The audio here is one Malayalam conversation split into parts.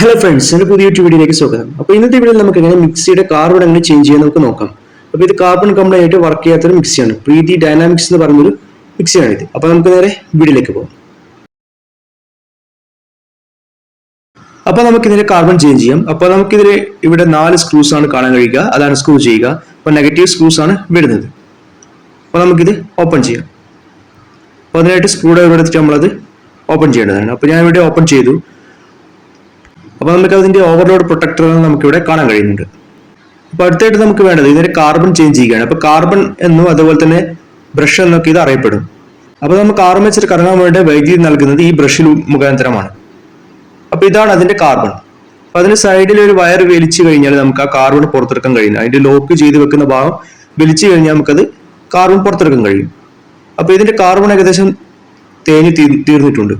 ഹലോ ഫ്രണ്ട്സ് എന്റെ പുതിയ യൂട്യൂബ് വീഡിയോയിലേക്ക് സ്വാഗതം. അപ്പോൾ ഇന്നത്തെ വീഡിയോയിൽ നമുക്ക് എങ്ങനെ മിക്സിയുടെ കാർബൺ എങ്ങനെ ചേഞ്ച് ചെയ്യാൻ നമുക്ക് നോക്കാം. അപ്പോൾ ഇത് കാർബൺ കമ്പനി ആയിട്ട് വർക്ക് ചെയ്യാത്തൊരു മിക്സിയാണ് പ്രീതി ഡൈനാമിക്സ് എന്ന് പറഞ്ഞൊരു മിക്സിയാണ് ഇത്. അപ്പോൾ നമുക്ക് നേരെ വീഡിയോയിലേക്ക് പോകാം. അപ്പോൾ നമുക്ക് ഇതിന്റെ കാർബൺ ചേഞ്ച് ചെയ്യാം. അപ്പോൾ നമുക്കിതിൽ ഇവിടെ നാല് സ്ക്രൂസ് ആണ് കാണാൻ കഴിയുക. അതാണ് സ്ക്രൂ ചെയ്യുക. അപ്പോൾ നെഗറ്റീവ് സ്ക്രൂസ് ആണ് വരുന്നത്. അപ്പോൾ നമുക്കിത് ഓപ്പൺ ചെയ്യാം. അപ്പോൾ അതിനായിട്ട് സ്ക്രൂ ഡ്രൈവർ എടുത്തിട്ട് നമ്മളത് ഓപ്പൺ ചെയ്യേണ്ടതാണ്. അപ്പോൾ ഞാൻ ഇവിടെ ഓപ്പൺ ചെയ്തു. അപ്പോൾ നമുക്ക് അതിന്റെ ഓവർലോഡ് പ്രൊട്ടക്ടർ നമുക്കിവിടെ കാണാൻ കഴിയുന്നുണ്ട്. അപ്പോൾ അടുത്തായിട്ട് നമുക്ക് വേണ്ടത് ഇതിന്റെ കാർബൺ ചേഞ്ച് ചെയ്യുകയാണ്. അപ്പോൾ കാർബൺ എന്നും അതുപോലെ തന്നെ ബ്രഷ് എന്നൊക്കെ ഇത് അറിയപ്പെടും. അപ്പോൾ നമുക്ക് ആർമേച്ചർ കറങ്ങാൻ വേണ്ടി വൈദ്യുതി നൽകുന്നത് ഈ ബ്രഷിൽ മുഖാന്തരമാണ്. അപ്പോൾ ഇതാണ് അതിന്റെ കാർബൺ അപ്പോൾ അതിന് സൈഡിൽ ഒരു വയർ വലിച്ചു കഴിഞ്ഞാൽ നമുക്ക് ആ കാർബൺ പുറത്തെടുക്കാൻ കഴിയുന്നത് അതിന്റെ ലോക്ക് ചെയ്ത് വെക്കുന്ന ഭാഗം വലിച്ചു കഴിഞ്ഞാൽ നമുക്കത് കാർബൺ പുറത്തെടുക്കാൻ കഴിയും. അപ്പോൾ ഇതിന്റെ കാർബൺ ഏകദേശം തേഞ്ഞു തീ- തീർന്നിട്ടുണ്ട്.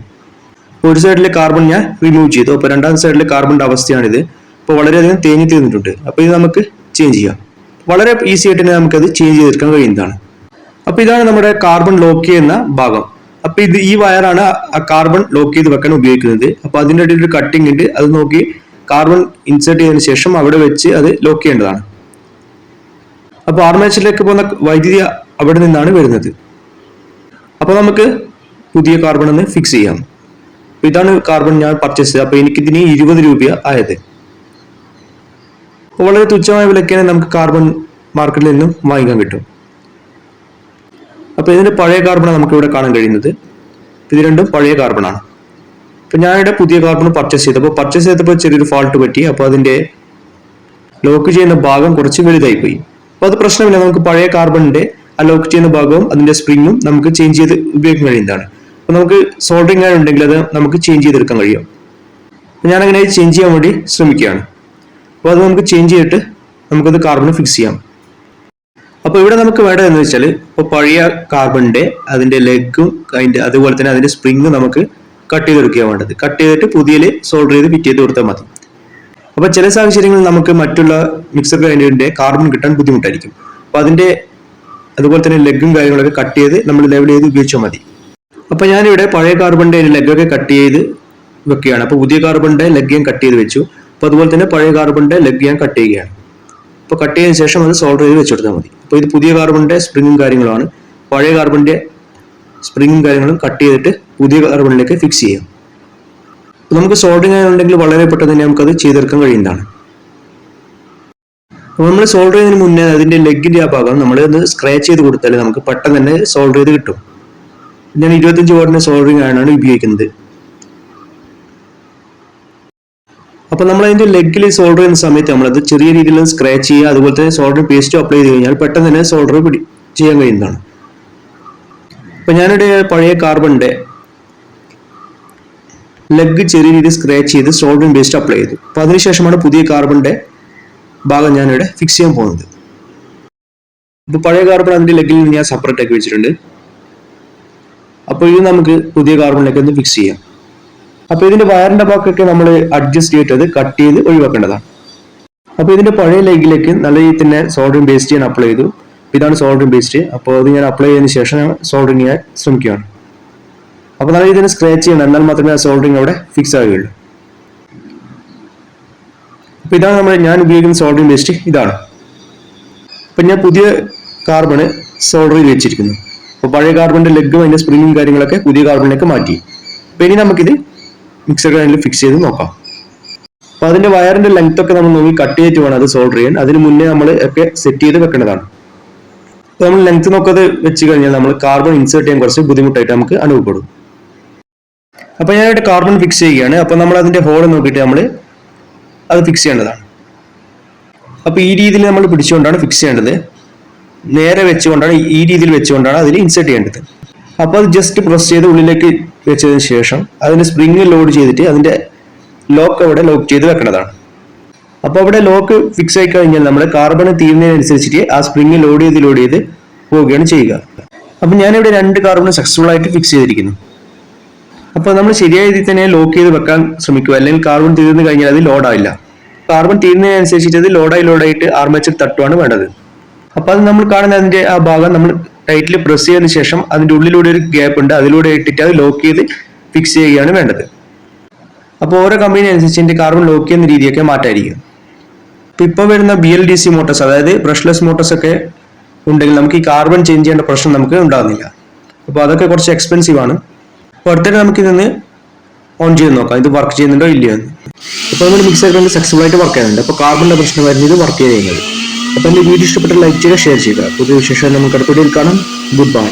ഒരു സൈഡിലെ കാർബൺ ഞാൻ റിമൂവ് ചെയ്തു. അപ്പോൾ രണ്ടാം സൈഡിലെ കാർബണിന്റെ അവസ്ഥയാണിത്. അപ്പോൾ വളരെയധികം തേഞ്ഞു തീർന്നിട്ടുണ്ട്. അപ്പോൾ ഇത് നമുക്ക് ചേഞ്ച് ചെയ്യാം. വളരെ ഈസി ആയിട്ട് തന്നെ നമുക്കത് ചേഞ്ച് ചെയ്തെടുക്കാൻ കഴിയുന്നതാണ് അപ്പോൾ ഇതാണ് നമ്മുടെ കാർബൺ ലോക്ക് ചെയ്യുന്ന ഭാഗം. അപ്പോൾ ഇത് ഈ വയറാണ് ആ കാർബൺ ലോക്ക് ചെയ്ത് വെക്കാൻ ഉപയോഗിക്കുന്നത്. അപ്പോൾ അതിന്റെ ഇടയിൽ ഒരു കട്ടിംഗ് ഉണ്ട്. അത് നോക്കി കാർബൺ ഇൻസേർട്ട് ചെയ്തതിന് ശേഷം അവിടെ വെച്ച് അത് ലോക്ക് ചെയ്യേണ്ടതാണ്. അപ്പോൾ ആർമേച്ചറിലേക്ക് പോകുന്ന വൈദ്യുതി അവിടെ നിന്നാണ് വരുന്നത്. അപ്പോൾ നമുക്ക് പുതിയ കാർബൺ ഒന്ന് ഫിക്സ് ചെയ്യാം. ഇതാണ് കാർബൺ ഞാൻ പർച്ചേസ് ചെയ്തത്. അപ്പൊ എനിക്കിതിന് ഇരുപത് രൂപ ആയത്. വളരെ തുച്ഛമായ വിലക്കാണ് നമുക്ക് കാർബൺ മാർക്കറ്റിൽ നിന്നും വാങ്ങിക്കാൻ കിട്ടും. അപ്പൊ ഇതിന്റെ പഴയ കാർബണാണ് നമുക്ക് ഇവിടെ കാണാൻ കഴിയുന്നത്. ഇത് രണ്ടും പഴയ കാർബണാണ് അപ്പൊ ഞാനിവിടെ പുതിയ കാർബൺ പർച്ചേസ് ചെയ്തപ്പോൾ പർച്ചേസ് ചെയ്തപ്പോൾ ചെറിയൊരു ഫാൾട്ട് പറ്റി. അപ്പോൾ അതിന്റെ ലോക്ക് ചെയ്യുന്ന ഭാഗം കുറച്ച് വലുതായി പോയി അപ്പോൾ അത് പ്രശ്നമില്ല. നമുക്ക് പഴയ കാർബണിന്റെ ആ ലോക്ക് ചെയ്യുന്ന ഭാഗവും അതിന്റെ സ്പ്രിങ്ങും നമുക്ക് ചേഞ്ച് ചെയ്ത് ഉപയോഗിക്കാൻ കഴിയുന്നതാണ് അപ്പോൾ നമുക്ക് സോൾഡറിങ് ആയി ഉണ്ടെങ്കിൽ അത് നമുക്ക് ചേഞ്ച് ചെയ്തെടുക്കാൻ കഴിയും. ഞാൻ അങ്ങനെ ചേഞ്ച് ചെയ്യാൻ വേണ്ടി ശ്രമിക്കുകയാണ്. അപ്പോൾ അത് നമുക്ക് ചേഞ്ച് ചെയ്തിട്ട് നമുക്കത് കാർബൺ ഫിക്സ് ചെയ്യാം. അപ്പോൾ ഇവിടെ നമുക്ക് വേണ്ടത് എന്ന് വെച്ചാൽ ഇപ്പോൾ പഴയ കാർബണിന്റെ അതിന്റെ ലെഗും അതിന്റെ അതുപോലെ തന്നെ അതിന്റെ സ്പ്രിങ്ങും നമുക്ക് കട്ട് ചെയ്തെടുക്കുകയാണ് വേണ്ടത്. കട്ട് ചെയ്തിട്ട് പുതിയ സോൾഡർ ചെയ്ത് ഫിറ്റ് ചെയ്ത് കൊടുത്താൽ മതി. അപ്പൊ ചില സാഹചര്യങ്ങളിൽ നമുക്ക് മറ്റുള്ള മിക്സർ ഗ്രൈൻഡറിന്റെ കാർബൺ കിട്ടാൻ ബുദ്ധിമുട്ടായിരിക്കും. അപ്പൊ അതിന്റെ അതുപോലെ തന്നെ ലെഗും കാര്യങ്ങളൊക്കെ കട്ട് ചെയ്ത് നമ്മൾ ലെവൽ ചെയ്ത് ഉപയോഗിച്ചാൽ മതി. അപ്പൊ ഞാനിവിടെ പഴയ കാർബണിന്റെ ലെഗൊക്കെ കട്ട് ചെയ്ത് വെക്കുകയാണ്. അപ്പൊ പുതിയ കാർബണിന്റെ ലെഗ് ഞാൻ കട്ട് ചെയ്ത് വെച്ചു. അപ്പൊ അതുപോലെ തന്നെ പഴയ കാർബണിന്റെ ലെഗ് ഞാൻ കട്ട് ചെയ്യുകയാണ്. അപ്പൊ കട്ട് ചെയ്തതിനു ശേഷം അത് സോൾഡർ ചെയ്ത് വെച്ചെടുത്താൽ മതി. അപ്പൊ ഇത് പുതിയ കാർബണിന്റെ സ്പ്രിങ്ങും കാര്യങ്ങളാണ്. പഴയ കാർബണിന്റെ സ്പ്രിങ്ങും കാര്യങ്ങളും കട്ട് ചെയ്തിട്ട് പുതിയ കാർബണിലേക്ക് ഫിക്സ് ചെയ്യാം. നമുക്ക് സോൾഡറിങ് ആയിട്ടുണ്ടെങ്കിൽ വളരെ പെട്ടെന്ന് തന്നെ നമുക്കത് ചെയ്തെടുക്കാൻ കഴിയുന്നതാണ്. അപ്പോൾ നമ്മൾ സോൾഡർ ചെയ്യുന്നതിന് മുന്നേ അതിന്റെ ലെഗിന്റെ ആ ഭാഗം നമ്മൾ ഒന്ന് സ്ക്രാച്ച് ചെയ്ത് കൊടുത്താൽ നമുക്ക് പെട്ടെന്ന് തന്നെ സോൾഡർ ചെയ്ത് കിട്ടും. ഞാൻ ഇരുപത്തഞ്ച് വാട്ടിന്റെ സോൾഡറിങ് ആണ് ഉപയോഗിക്കുന്നത്. അപ്പോൾ നമ്മൾ അതിന്റെ ലെഗിൽ സോൾഡർ ചെയ്യുന്ന സമയത്ത് നമ്മളത് ചെറിയ രീതിയിൽ സ്ക്രാച്ച് ചെയ്യുക അതുപോലെ തന്നെ സോൾഡർ പേസ്റ്റ് അപ്ലൈ ചെയ്ത് കഴിഞ്ഞാൽ പെട്ടെന്ന് തന്നെ സോൾഡർ പിടി ചെയ്യാൻ കഴിയുന്നതാണ്. അപ്പോൾ ഞാനിവിടെ പഴയ കാർബണിന്റെ ലെഗ് ചെറിയ രീതിയിൽ സ്ക്രാച്ച് ചെയ്ത് സോൾഡറിംഗ് പേസ്റ്റ് അപ്ലൈ ചെയ്തു. അപ്പൊ അതിനുശേഷമാണ് പുതിയ കാർബണിന്റെ ഭാഗം ഞാനിവിടെ ഫിക്സ് ചെയ്യാൻ പോകുന്നത്. ഇപ്പൊ പഴയ കാർബൺ അതിന്റെ ലെഗിൽ നിന്ന് ഞാൻ സെപ്പറേറ്റ് ആക്കി വെച്ചിട്ടുണ്ട്. അപ്പോൾ ഇത് നമുക്ക് പുതിയ കാർബണിലേക്ക് ഒന്ന് ഫിക്സ് ചെയ്യാം. അപ്പൊ ഇതിന്റെ വയറിന്റെ ഭാഗമൊക്കെ നമ്മൾ അഡ്ജസ്റ്റ് ചെയ്തിട്ട് കട്ട് ചെയ്ത് ഒഴിവാക്കേണ്ടതാണ്. അപ്പൊ ഇതിന്റെ പഴയ ലെഗിലേക്ക് നല്ല രീതിയിൽ തന്നെ സോൾഡറിംഗ് പേസ്റ്റ് ഞാൻ അപ്ലൈ ചെയ്തു. ഇതാണ് സോൾഡറിംഗ് പേസ്റ്റ് അപ്പോൾ അത് ഞാൻ അപ്ലൈ ചെയ്തതിന് ശേഷം ഞാൻ സോൾഡറിംഗ് ചെയ്യാൻ ശ്രമിക്കുകയാണ്. അപ്പൊ നല്ല രീതിയിൽ സ്ക്രാച്ച് ചെയ്യണം. എന്നാൽ മാത്രമേ ആ സോൾഡറിങ് അവിടെ ഫിക്സ് ആവുകയുള്ളൂ. അപ്പൊ ഇതാണ് നമ്മൾ ഞാൻ ഉപയോഗിക്കുന്ന സോൾഡറിങ് പേസ്റ്റ് ഇതാണ്. അപ്പൊ ഞാൻ പുതിയ കാർബണ് സോൾഡറിൽ വെച്ചിരിക്കുന്നു. അപ്പൊ പഴയ കാർബണിന്റെ ലെഗും അതിന്റെ സ്പ്രിങ്ങും കാര്യങ്ങളൊക്കെ പുതിയ കാർബണിലേക്ക് മാറ്റി. അപ്പൊ ഇനി നമുക്കിത് മിക്സർ ഗ്രൈൻഡിൽ ഫിക്സ് ചെയ്ത് നോക്കാം. അപ്പൊ അതിന്റെ വയറിന്റെ ലെങ്ത് ഒക്കെ നമ്മൾ നോക്കി കട്ട് ചെയ്തിട്ട് വേണം അത് സോൾഡർ ചെയ്യാൻ. അതിന് മുന്നേ നമ്മൾ ഒക്കെ സെറ്റ് ചെയ്ത് വെക്കേണ്ടതാണ്. നമ്മൾ ലെങ്ത് നോക്കാതെ വെച്ച് കഴിഞ്ഞാൽ നമ്മൾ കാർബൺ ഇൻസേർട്ട് ചെയ്യാൻ കുറച്ച് ബുദ്ധിമുട്ടായിട്ട് നമുക്ക് അനുഭവപ്പെടും. അപ്പൊ ഞാനായിട്ട് കാർബൺ ഫിക്സ് ചെയ്യുകയാണ്. അപ്പൊ നമ്മൾ അതിന്റെ ഹോൾ നോക്കിയിട്ട് നമ്മൾ അത് ഫിക്സ് ചെയ്യേണ്ടതാണ്. അപ്പൊ ഈ രീതിയിൽ നമ്മൾ പിടിച്ചുകൊണ്ടാണ് ഫിക്സ് ചെയ്യേണ്ടത്. നേരെ വെച്ചുകൊണ്ടാണ് ഈ രീതിയിൽ വെച്ചുകൊണ്ടാണ് അതിൽ ഇൻസെർട്ട് ചെയ്യേണ്ടത്. അപ്പൊ അത് ജസ്റ്റ് പ്രസ് ചെയ്ത് ഉള്ളിലേക്ക് വെച്ചതിന് ശേഷം അതിന്റെ സ്പ്രിങ് ലോഡ് ചെയ്തിട്ട് അതിന്റെ ലോക്ക് അവിടെ ലോക്ക് ചെയ്ത് വെക്കേണ്ടതാണ് അപ്പൊ അവിടെ ലോക്ക് ഫിക്സ് ആയി കഴിഞ്ഞാൽ നമ്മൾ കാർബൺ തീരുന്നതിനനുസരിച്ചിട്ട് ആ സ്പ്രിങ് ലോഡ് ചെയ്ത് ലോഡ് ചെയ്ത് പോവുകയാണ് ചെയ്യുക. അപ്പൊ ഞാനിവിടെ രണ്ട് കാർബൺ സക്സസ്ഫുൾ ആയിട്ട് ഫിക്സ് ചെയ്തിരിക്കുന്നു. അപ്പോൾ നമ്മൾ ശരിയായ രീതിയിൽ തന്നെ ലോക്ക് ചെയ്ത് വെക്കാൻ ശ്രമിക്കുക. അല്ലെങ്കിൽ കാർബൺ തീർന്നു കഴിഞ്ഞാൽ അത് ലോഡാവില്ല കാർബൺ തീരുന്നതിനനുസരിച്ചിട്ട് അത് ലോഡായി ലോഡായിട്ട് ആർമേച്ചർ തട്ടുവാണ് വേണ്ടത്. അപ്പോൾ അത് നമ്മൾ കാണുന്ന അതിന്റെ ആ ഭാഗം നമ്മൾ ടൈറ്റിൽ പ്രസ് ചെയ്തതിനു ശേഷം അതിന്റെ ഉള്ളിലൂടെ ഒരു ഗ്യാപ്പ് ഉണ്ട്. അതിലൂടെ ഇട്ടിട്ട് അത് ലോക്ക് ചെയ്ത് ഫിക്സ് ചെയ്യുകയാണ് വേണ്ടത്. അപ്പോൾ ഓരോ കമ്പനി അനുസരിച്ച് എന്റെ കാർബൺ ലോക്ക് ചെയ്യുന്ന രീതിയൊക്കെ മാറ്റായിരിക്കും. ഇപ്പൊ ഇപ്പോൾ വരുന്ന B L D C motors അതായത് ബ്രഷ്ലെസ് മോട്ടോഴ്സ് ഒക്കെ ഉണ്ടെങ്കിൽ നമുക്ക് ഈ കാർബൺ ചേഞ്ച് ചെയ്യേണ്ട പ്രശ്നം നമുക്ക് ഉണ്ടാകുന്നില്ല അപ്പോൾ അതൊക്കെ കുറച്ച് എക്സ്പെൻസീവ് ആണ്. അപ്പോൾ അടുത്തിട്ട് നമുക്ക് ഇതൊന്ന് ഓൺ ചെയ്ത് നോക്കാം. ഇത് വർക്ക് ചെയ്യുന്നുണ്ടോ ഇല്ലയോ എന്ന്. അപ്പൊ നമ്മൾ മിക്സ് ആയിട്ട് സക്സസ്ഫുൾ ആയിട്ട് വർക്ക് ചെയ്യുന്നുണ്ട്. അപ്പോൾ പ്രശ്നം വരുന്നത് ഇത് വർക്ക് ചെയ്യുന്നത് അപ്പോൾ എന്റെ വീഡിയോ ഇഷ്ടപ്പെട്ട ലൈക്ക് ചെയ്യുക ഷെയർ ചെയ്യുക. പുതിയ വിശേഷം നമുക്ക് അടുത്ത വീഡിയോയിൽ കാണാം. Good bye